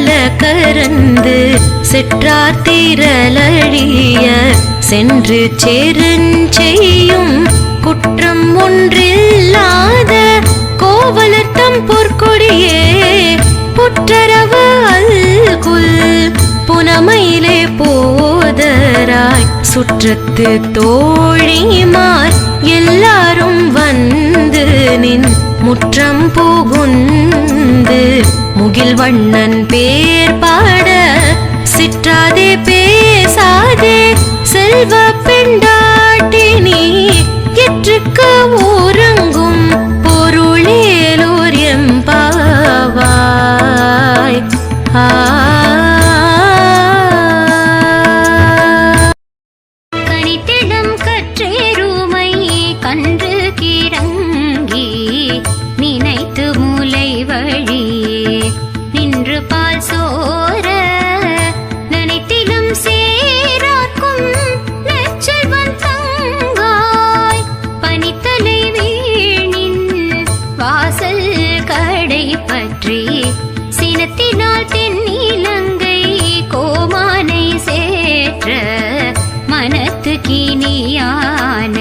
கல கரந்து செற்றார் தீரலழிய சென்று சேருஞ்செய்யும் குற்றம் ஒன்றில்லாத கோவலத்தம் பொற்கொடியே. புற்றரவு அல்குல் புனமையிலே போதராய் சுற்றத்து தோழிமார் அழகில் வண்ணன் பேர் பாட சிற்றாதே பேசாதே செல்வ பெண்டாட்டினி கிற்றுக்கு ஊரங்கும் பொருளேலூர் எம்பாவாய். ஆ. நினைத்து மூளை வழி பால் சோர நினைத்திலும் சேராக்கும் நெச்சல்வன் தங்காய். பனித்தலை வீணின் வாசல் கடை பற்றி சினத்தினால் தென்னிலங்கை கோமானை சேற்ற மனத்து கினியான